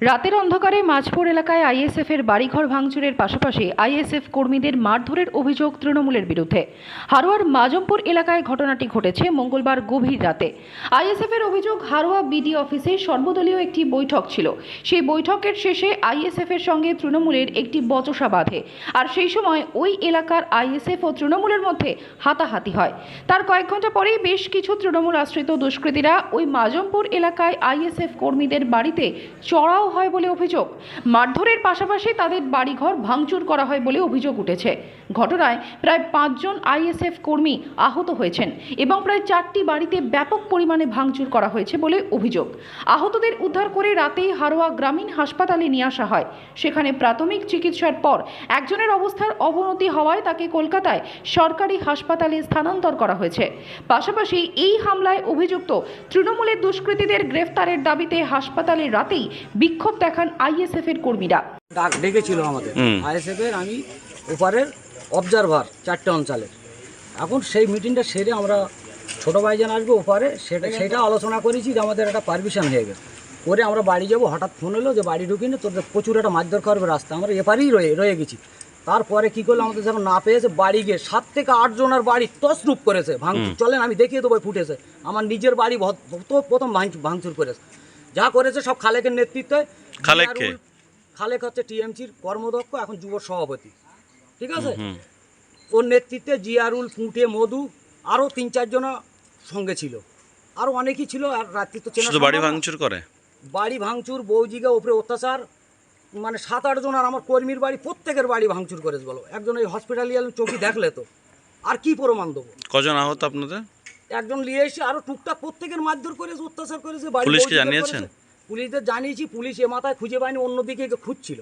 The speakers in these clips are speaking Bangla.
রাতের অন্ধকারে মাঝপুর এলাকায় আইএসএফ এর বাড়িঘর ভাঙচুরের পাশাপাশি আইএসএফ কর্মীদের মারধরের অভিযোগ তৃণমূলের বিরুদ্ধে। হারোয়ার মাজমপুর এলাকায় ঘটনাটি ঘটেছে মঙ্গলবার গভীর রাতে। আইএসএফ এর অভিযোগ, হারোয়া বিডি অফিসে সর্বদলীয় একটি বৈঠক ছিল। সেই বৈঠকের শেষে আইএসএফ এর সঙ্গে তৃণমূলের একটি বচসা বাঁধে। আর সেই সময় ওই এলাকার আইএসএফ ও তৃণমূলের মধ্যে হাতাহাতি হয়। তার কয়েক ঘণ্টা পরেই বেশ কিছু তৃণমূল আশ্রিত দুষ্কৃতীরা ওই মাজমপুর এলাকায় আইএসএফ কর্মীদের বাড়িতে চড়াও হয় বলে অভিযোগ। মারধরের পাশাপাশি তাদের বাড়িঘর ভাঙচুর করা হয় বলে অভিযোগ উঠেছে। ঘটনায় প্রায় পাঁচজন আইএসএফ কর্মী আহত হয়েছেন এবং প্রায় চারটি বাড়িতে ব্যাপক পরিমাণে ভাঙচুর করা হয়েছে বলে অভিযোগ। আহতদের উদ্ধার করে রাতেই হারোয়া গ্রামীণ হাসপাতালে নিয়ে আসা হয়। সেখানে প্রাথমিক চিকিৎসার পর একজনের অবস্থার অবনতি হওয়ায় তাকে কলকাতায় সরকারি হাসপাতালে স্থানান্তর করা হয়েছে। পাশাপাশি এই হামলায় অভিযুক্ত তৃণমূলের দুষ্কৃতীদের গ্রেফতারের দাবিতে হাসপাতালে রাতেই বিক্ষোভ দেখান আইএসএফ এর কর্মীরা। ডাক ডেকেছিল আমাদের আইএসএফ এর আমি ওপারের অবজারভার চারটে অঞ্চলের এখন সেই মিটিংটা সেরে আমরা ছোটো ভাইজান আসবে ওপারে সেটা সেটা আলোচনা করেছি যে আমাদের একটা পারমিশন হয়ে গেছে। করে আমরা বাড়ি যাব হঠাৎ ফোন এলো যে বাড়ি ঢুকিনি তোদের প্রচুর একটা মারধর করবে রাস্তা আমরা এপারেই রয়ে রয়ে গেছি। তারপরে কি করল আমাদের যখন না পেয়েছে বাড়ি গিয়ে সাত থেকে আট জনের বাড়ি তসরূপ করেছে ভাঙচুর। চলেন আমি দেখিয়ে দেবো ফুটেছে। আমার নিজের বাড়ি তো প্রথম ভাঙচুর ভাঙচুর করেছে। যা করেছে সব খালেকের নেতৃত্বে। খালেক হচ্ছে টিএমসির কর্মদক্ষ এখন যুব সভাপতি। ঠিক আছে? ওর নেতৃত্বে জিয়ারুল পুঁটে মধু আরও তিন চারজন সঙ্গে ছিল। আরও অনেকই ছিল আর রাত্রি তো চেনা বাড়ি ভাঙচুর করে? বাড়ি ভাঙচুর বৌজিকে ওপরে অত্যাচার মানে সাত আট জন আর আমার কর্মীর বাড়ি প্রত্যেকের বাড়ি ভাঙচুর করেছে বলো। একজন এই হসপিটালিয়াল চৌকি দেখলে তো। আর কি প্রমাণ দেবো? কজন আহত আপনাদের? একজন নিয়ে এসে আরও টুকটাক প্রত্যেকের মারধর করেছে অত্যাচার করেছে বাড়ি পুলিশকে জানিয়েছেন? পুলিশদের জানিয়েছি পুলিশ এ মাথায় খুঁজে পায়নি অন্যদিকে খুঁজছিল।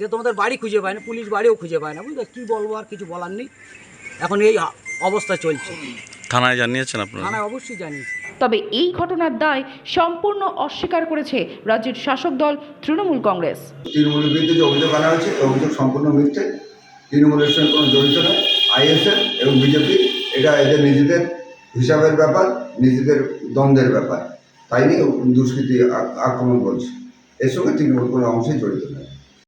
যে তোমাদের বাড়ি খুঁজে পায় না পুলিশ বাড়িও খুঁজে পায় না বুঝলে? কী বলব আর কিছু বলার নেই। এখন এই অবস্থা চলছে। থানায় জানিয়েছেন আপনারা? থানায় অবশ্যই জানিয়েছি। তবে এই ঘটনার দায় সম্পূর্ণ অস্বীকার করেছে রাজ্যের শাসক দল তৃণমূল কংগ্রেস। তৃণমূলের বিরুদ্ধে যে অভিযোগ আনা হয়েছে অভিযোগ সম্পূর্ণ মিথ্যে। তৃণমূলের সঙ্গে কোনো জড়িত নয়। আইএসএফ এবং বিজেপি এটা এদের নিজেদের হিসাবের ব্যাপার নিজেদের দ্বন্দ্বের ব্যাপার। তাই নিয়ে দুষ্কৃতি আক্রমণ করছে। এর সঙ্গে তৃণমূল কোনো অংশেই জড়িত নয়।